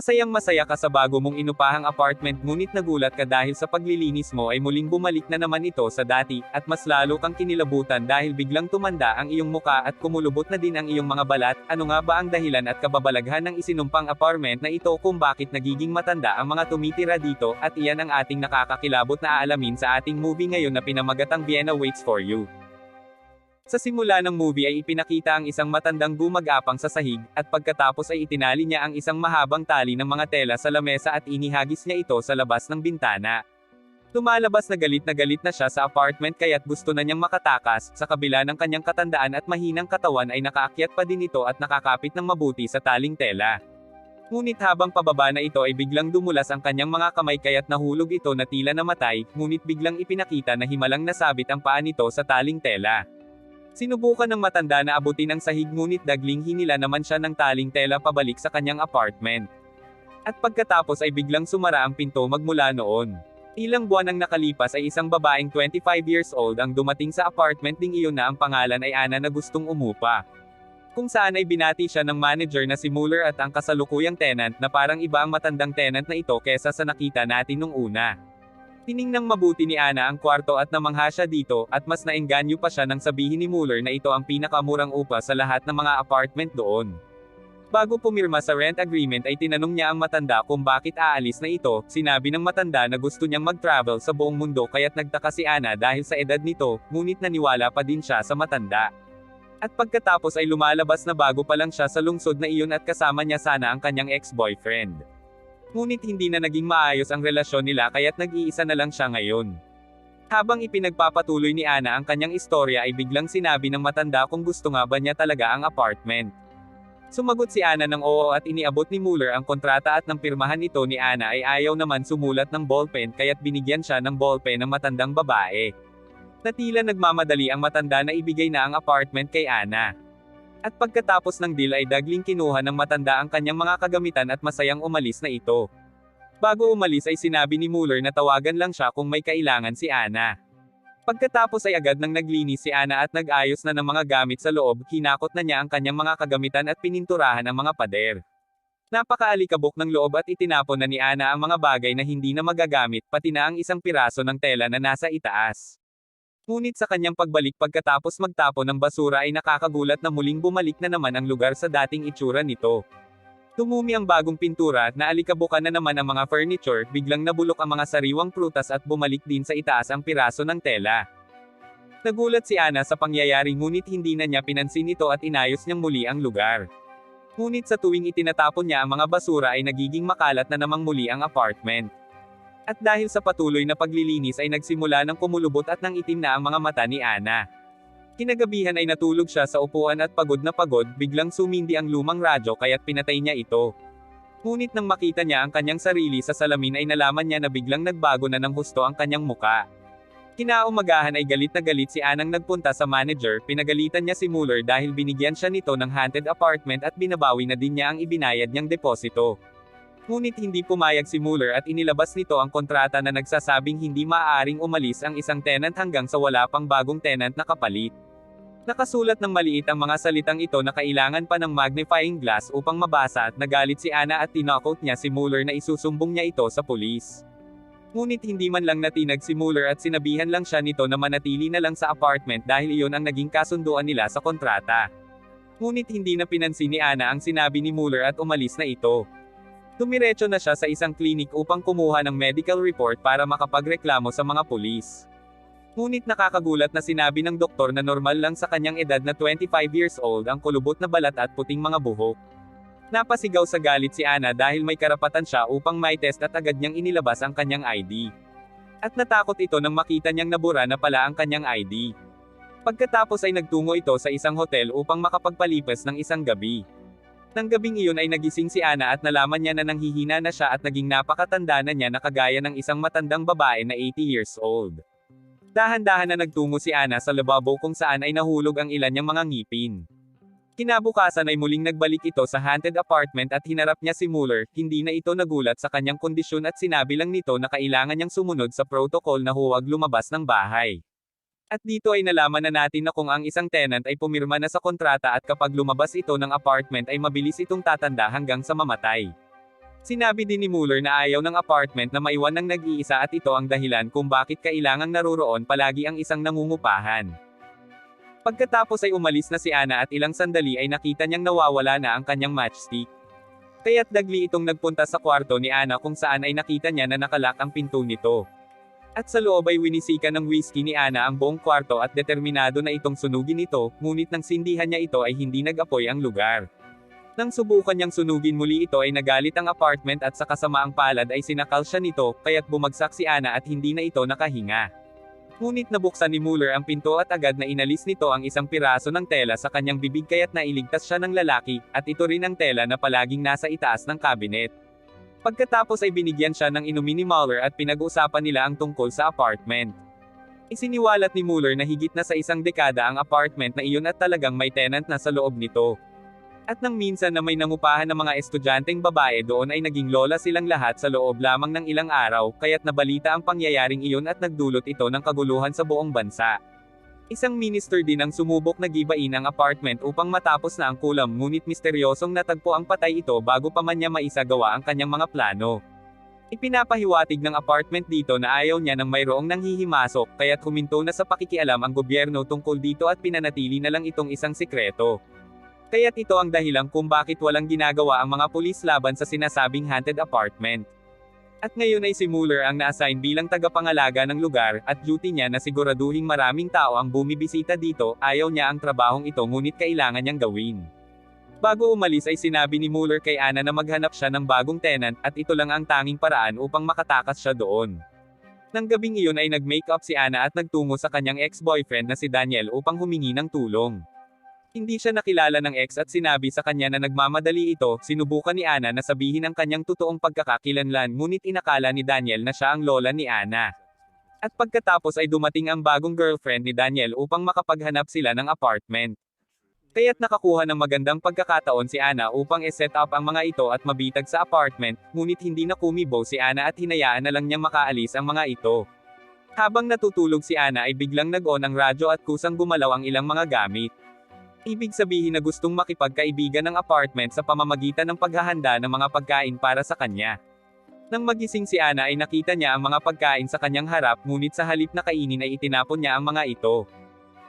Masayang masaya ka sa bago mong inupahang apartment ngunit nagulat ka dahil sa paglilinis mo ay muling bumalik na naman ito sa dati, at mas lalo kang kinilabutan dahil biglang tumanda ang iyong muka at kumulubot na din ang iyong mga balat, ano nga ba ang dahilan at kababalaghan ng isinumpang apartment na ito kung bakit nagiging matanda ang mga tumitira dito, at iyan ang ating nakakakilabot na aalamin sa ating movie ngayon na pinamagatang Vienna Waits for You. Sa simula ng movie ay ipinakita ang isang matandang gumagapang sa sahig, at pagkatapos ay itinali niya ang isang mahabang tali ng mga tela sa lamesa at inihagis niya ito sa labas ng bintana. Tumalabas na galit na galit na siya sa apartment kaya't gusto na niyang makatakas, sa kabila ng kanyang katandaan at mahinang katawan ay nakaakyat pa din ito at nakakapit ng mabuti sa taling tela. Ngunit habang pababa na ito ay biglang dumulas ang kanyang mga kamay kaya't nahulog ito na tila namatay, ngunit biglang ipinakita na himalang nasabit ang paa nito sa taling tela. Sinubukan ng matanda na abutin ang sahig ngunit dagling hinila naman siya ng taling tela pabalik sa kanyang apartment. At pagkatapos ay biglang sumara ang pinto magmula noon. Ilang buwan ang nakalipas ay isang babaeng 25 years old ang dumating sa apartment ding iyon na ang pangalan ay Ana na gustong umupa. Kung saan ay binati siya ng manager na si Muller at ang kasalukuyang tenant na parang iba ang matandang tenant na ito kesa sa nakita natin nung una. Tiningnang mabuti ni Ana ang kwarto at namangha siya dito, at mas naengganyo pa siya nang sabihin ni Muller na ito ang pinakamurang upa sa lahat ng mga apartment doon. Bago pumirma sa rent agreement ay tinanong niya ang matanda kung bakit aalis na ito, sinabi ng matanda na gusto niyang mag-travel sa buong mundo kaya't nagtaka si Ana dahil sa edad nito, ngunit naniwala pa din siya sa matanda. At pagkatapos ay lumalabas na bago pa lang siya sa lungsod na iyon at kasama niya sana ang kanyang ex-boyfriend. Ngunit hindi na naging maayos ang relasyon nila kaya't nag-iisa na lang siya ngayon. Habang ipinagpapatuloy ni Ana ang kanyang istorya ay biglang sinabi ng matanda kung gusto nga ba niya talaga ang apartment. Sumagot si Ana ng oo at iniabot ni Muller ang kontrata at nang pirmahan ito ni Ana ay ayaw naman sumulat ng ballpen kaya't binigyan siya ng ballpen ng matandang babae. Natila nagmamadali ang matanda na ibigay na ang apartment kay Ana. At pagkatapos ng deal ay dagling kinuha ng matanda ang kanyang mga kagamitan at masayang umalis na ito. Bago umalis ay sinabi ni Muller na tawagan lang siya kung may kailangan si Ana. Pagkatapos ay agad nang naglinis si Ana at nag-ayos na ng mga gamit sa loob, hinakot na niya ang kanyang mga kagamitan at pininturahan ang mga pader. Napakaalikabok ng loob at itinapon na ni Ana ang mga bagay na hindi na magagamit, pati na ang isang piraso ng tela na nasa itaas. Ngunit sa kanyang pagbalik pagkatapos magtapon ng basura ay nakakagulat na muling bumalik na naman ang lugar sa dating itsura nito. Tumumi ang bagong pintura, na alikabukan na naman ang mga furniture, biglang nabulok ang mga sariwang prutas at bumalik din sa itaas ang piraso ng tela. Nagulat si Ana sa pangyayari ngunit hindi na niya pinansin ito at inayos niyang muli ang lugar. Ngunit sa tuwing itinatapon niya ang mga basura ay nagiging makalat na namang muli ang apartment. At dahil sa patuloy na paglilinis ay nagsimula ng kumulubot at nang itim na ang mga mata ni Ana. Kinagabihan ay natulog siya sa upuan at pagod na pagod, biglang sumindi ang lumang radyo kaya't pinatay niya ito. Ngunit nang makita niya ang kanyang sarili sa salamin ay nalaman niya na biglang nagbago na ng husto ang kanyang muka. Kinaumagahan ay galit na galit si Anang nagpunta sa manager, pinagalitan niya si Muller dahil binigyan siya nito ng haunted apartment at binabawi na din niya ang ibinayad niyang deposito. Ngunit hindi pumayag si Muller at inilabas nito ang kontrata na nagsasabing hindi maaaring umalis ang isang tenant hanggang sa wala pang bagong tenant na kapalit. Nakasulat ng maliit ang mga salitang ito na kailangan pa ng magnifying glass upang mabasa at nagalit si Ana at tinakot niya si Muller na isusumbong niya ito sa pulis. Ngunit hindi man lang natinag si Muller at sinabihan lang siya nito na manatili na lang sa apartment dahil iyon ang naging kasunduan nila sa kontrata. Ngunit hindi na pinansin ni Ana ang sinabi ni Muller at umalis na ito. Tumiretso na siya sa isang klinik upang kumuha ng medical report para makapagreklamo sa mga pulis. Ngunit nakakagulat na sinabi ng doktor na normal lang sa kanyang edad na 25 years old ang kulubot na balat at puting mga buhok. Napasigaw sa galit si Ana dahil may karapatan siya upang may test at agad niyang inilabas ang kanyang ID. At natakot ito nang makita niyang nabura na pala ang kanyang ID. Pagkatapos ay nagtungo ito sa isang hotel upang makapagpalipas ng isang gabi. Nang gabing iyon ay nagising si Ana at nalaman niya na nanghihina na siya at naging napakatanda na niya na kagaya ng isang matandang babae na 80 years old. Dahan-dahan na nagtungo si Ana sa lababo kung saan ay nahulog ang ilan niyang mga ngipin. Kinabukasan ay muling nagbalik ito sa haunted apartment at hinarap niya si Muller, hindi na ito nagulat sa kanyang kondisyon at sinabi lang nito na kailangan niyang sumunod sa protocol na huwag lumabas ng bahay. At dito ay nalaman na natin na kung ang isang tenant ay pumirma na sa kontrata at kapag lumabas ito ng apartment ay mabilis itong tatanda hanggang sa mamatay. Sinabi din ni Mueller na ayaw ng apartment na maiwan ng nag-iisa at ito ang dahilan kung bakit kailangang naroroon palagi ang isang nangungupahan. Pagkatapos ay umalis na si Ana at ilang sandali ay nakita niyang nawawala na ang kanyang matchstick. Kaya't dagli itong nagpunta sa kwarto ni Ana kung saan ay nakita niya na nakalak ang pinto nito. At sa loob ay winisika ng whiskey ni Ana ang buong kwarto at determinado na itong sunugin ito, ngunit nang sindihan niya ito ay hindi nag-apoy ang lugar. Nang subukan niyang sunugin muli ito ay nagalit ang apartment at sa kasamaang palad ay sinakal siya nito, kaya't bumagsak si Ana at hindi na ito nakahinga. Ngunit nabuksan ni Mueller ang pinto at agad na inalis nito ang isang piraso ng tela sa kanyang bibig kaya't nailigtas siya ng lalaki, at ito rin ang tela na palaging nasa itaas ng cabinet. Pagkatapos ay binigyan siya ng inumin ni Mueller at pinag-usapan nila ang tungkol sa apartment. Isiniwalat ni Mueller na higit na sa isang dekada ang apartment na iyon at talagang may tenant na sa loob nito. At nang minsan na may nangupahan ng mga estudyanteng babae doon ay naging lola silang lahat sa loob lamang ng ilang araw, kaya't nabalita ang pangyayaring iyon at nagdulot ito ng kaguluhan sa buong bansa. Isang minister din ang sumubok na gibain ang apartment upang matapos na ang kulam ngunit misteryosong natagpo ang patay ito bago pa man niya maisagawa ang kanyang mga plano. Ipinapahiwatig ng apartment dito na ayaw niya ng mayroong nanghihimasok, kaya't huminto na sa pakikialam ang gobyerno tungkol dito at pinanatili na lang itong isang sikreto. Kaya't ito ang dahilan kung bakit walang ginagawa ang mga pulis laban sa sinasabing haunted apartment. At ngayon ay si Mueller ang na-assign bilang tagapangalaga ng lugar, at duty niya na siguraduhing maraming tao ang bumibisita dito, ayaw niya ang trabahong ito ngunit kailangan niyang gawin. Bago umalis ay sinabi ni Mueller kay Ana na maghanap siya ng bagong tenant, at ito lang ang tanging paraan upang makatakas siya doon. Nang gabing iyon ay nag-makeup si Ana at nagtungo sa kanyang ex-boyfriend na si Daniel upang humingi ng tulong. Hindi siya nakilala ng ex at sinabi sa kanya na nagmamadali ito, sinubukan ni Ana na sabihin ang kanyang totoong pagkakakilanlan ngunit inakala ni Daniel na siya ang lola ni Ana. At pagkatapos ay dumating ang bagong girlfriend ni Daniel upang makapaghanap sila ng apartment. Kaya't nakakuha ng magandang pagkakataon si Ana upang i-set up ang mga ito at mabitag sa apartment, ngunit hindi na kumibo si Ana at hinayaan na lang niyang makaalis ang mga ito. Habang natutulog si Ana ay biglang nag-on ang radyo at kusang gumalaw ang ilang mga gamit. Ibig sabihin na gustong makipagkaibigan ng apartment sa pamamagitan ng paghahanda ng mga pagkain para sa kanya. Nang magising si Ana ay nakita niya ang mga pagkain sa kanyang harap ngunit sa halip na kainin ay itinapon niya ang mga ito.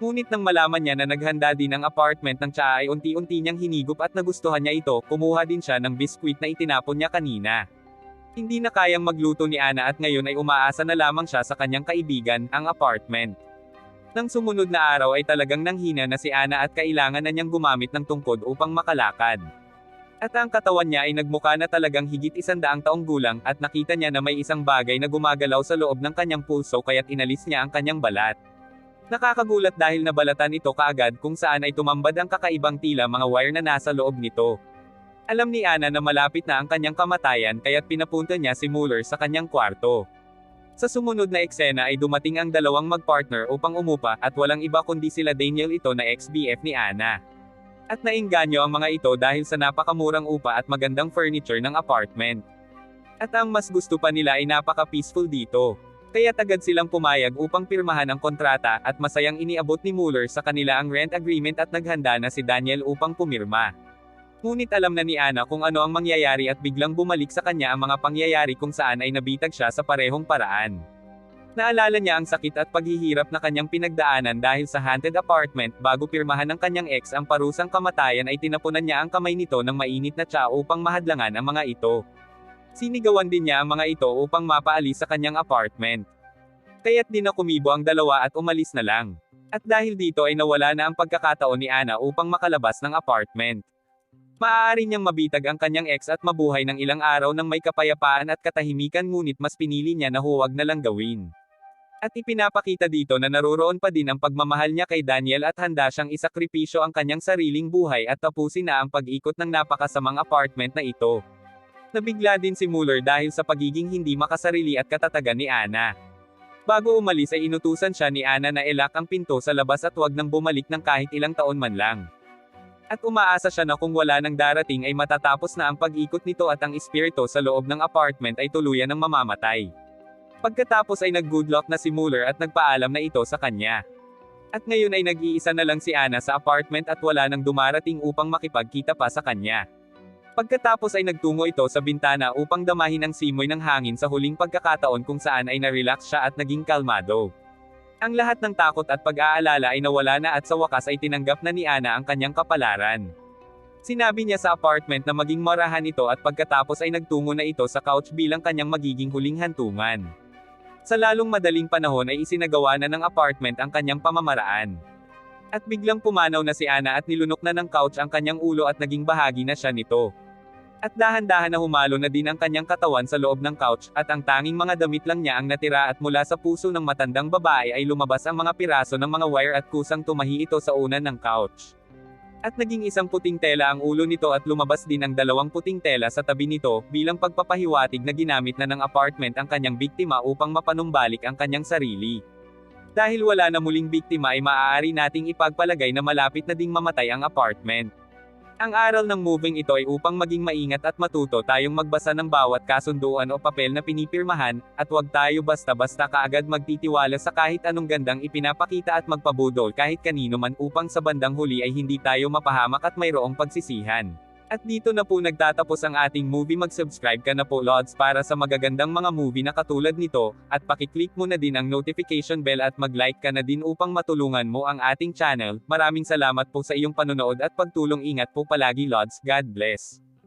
Ngunit nang malaman niya na naghanda din ang apartment ng tsaa ay unti-unti niyang hinigup at nagustuhan niya ito, kumuha din siya ng biskwit na itinapon niya kanina. Hindi na kayang magluto ni Ana at ngayon ay umaasa na lamang siya sa kanyang kaibigan, ang apartment. Nang sumunod na araw ay talagang nanghina na si Ana at kailangan na niyang gumamit ng tungkod upang makalakad. At ang katawan niya ay nagmukha na talagang higit isandaang taong gulang at nakita niya na may isang bagay na gumagalaw sa loob ng kanyang pulso kaya't inalis niya ang kanyang balat. Nakakagulat dahil nabalatan ito kaagad kung saan ay tumambad ang kakaibang tila mga wire na nasa loob nito. Alam ni Ana na malapit na ang kanyang kamatayan kaya't pinapunta niya si Mueller sa kanyang kwarto. Sa sumunod na eksena ay dumating ang dalawang magpartner upang umupa at walang iba kundi sila Daniel ito na ex-BF ni Ana. At nainganyo ang mga ito dahil sa napakamurang upa at magandang furniture ng apartment. At ang mas gusto pa nila ay napaka-peaceful dito. Kaya agad silang pumayag upang pirmahan ang kontrata at masayang iniabot ni Mueller sa kanila ang rent agreement at naghanda na si Daniel upang pumirma. Ngunit alam na ni Ana kung ano ang mangyayari at biglang bumalik sa kanya ang mga pangyayari kung saan ay nabitag siya sa parehong paraan. Naalala niya ang sakit at paghihirap na kanyang pinagdaanan dahil sa haunted apartment bago pirmahan ng kanyang ex ang parusang kamatayan ay tinapunan niya ang kamay nito ng mainit na tsa upang mahadlangan ang mga ito. Sinigawan din niya ang mga ito upang mapaalis sa kanyang apartment. Kaya't di na ang dalawa at umalis na lang. At dahil dito ay nawala na ang pagkakataon ni Ana upang makalabas ng apartment. Maaari niyang mabitag ang kanyang ex at mabuhay ng ilang araw ng may kapayapaan at katahimikan ngunit mas pinili niya na huwag na lang gawin. At ipinapakita dito na naroroon pa din ang pagmamahal niya kay Daniel at handa siyang isakripisyo ang kanyang sariling buhay at tapusin na ang pag-ikot ng napakasamang apartment na ito. Nabigla din si Mueller dahil sa pagiging hindi makasarili at katatagan ni Ana. Bago umalis ay inutusan siya ni Ana na ilak ang pinto sa labas at wag nang bumalik ng kahit ilang taon man lang. At umaasa siya na kung wala nang darating ay matatapos na ang pag-ikot nito at ang espiritu sa loob ng apartment ay tuluyan ng mamamatay. Pagkatapos ay nag-good luck na si Mueller at nagpaalam na ito sa kanya. At ngayon ay nag-iisa na lang si Ana sa apartment at wala nang dumarating upang makipagkita pa sa kanya. Pagkatapos ay nagtungo ito sa bintana upang damahin ang simoy ng hangin sa huling pagkakataon kung saan ay na-relax siya at naging kalmado. Ang lahat ng takot at pag-aalala ay nawala na at sa wakas ay tinanggap na ni Ana ang kanyang kapalaran. Sinabi niya sa apartment na maging marahan ito at pagkatapos ay nagtungo na ito sa couch bilang kanyang magiging huling hantungan. Sa lalong madaling panahon ay isinagawa na ng apartment ang kanyang pamamaraan. At biglang pumanaw na si Ana at nilunok na ng couch ang kanyang ulo at naging bahagi na siya nito. At dahan-dahan na humalo na din ang kanyang katawan sa loob ng couch, at ang tanging mga damit lang niya ang natira at mula sa puso ng matandang babae ay lumabas ang mga piraso ng mga wire at kusang tumahi ito sa unan ng couch. At naging isang puting tela ang ulo nito at lumabas din ang dalawang puting tela sa tabi nito, bilang pagpapahiwatig na ginamit na ng apartment ang kanyang biktima upang mapanumbalik ang kanyang sarili. Dahil wala na muling biktima ay maaari nating ipagpalagay na malapit na ding mamatay ang apartment. Ang aral ng moving ito ay upang maging maingat at matuto tayong magbasa ng bawat kasunduan o papel na pinipirmahan, at huwag tayo basta-basta kaagad magtitiwala sa kahit anong gandang ipinapakita at magpabudol kahit kanino man upang sa bandang huli ay hindi tayo mapahamak at mayroong pagsisihan. At dito na po nagtatapos ang ating movie mag-subscribe ka na po Lods para sa magagandang mga movie na katulad nito, at pakiclick mo na din ang notification bell at mag-like ka na din upang matulungan mo ang ating channel. Maraming salamat po sa iyong panonood at pagtulong ingat po palagi Lods, God bless.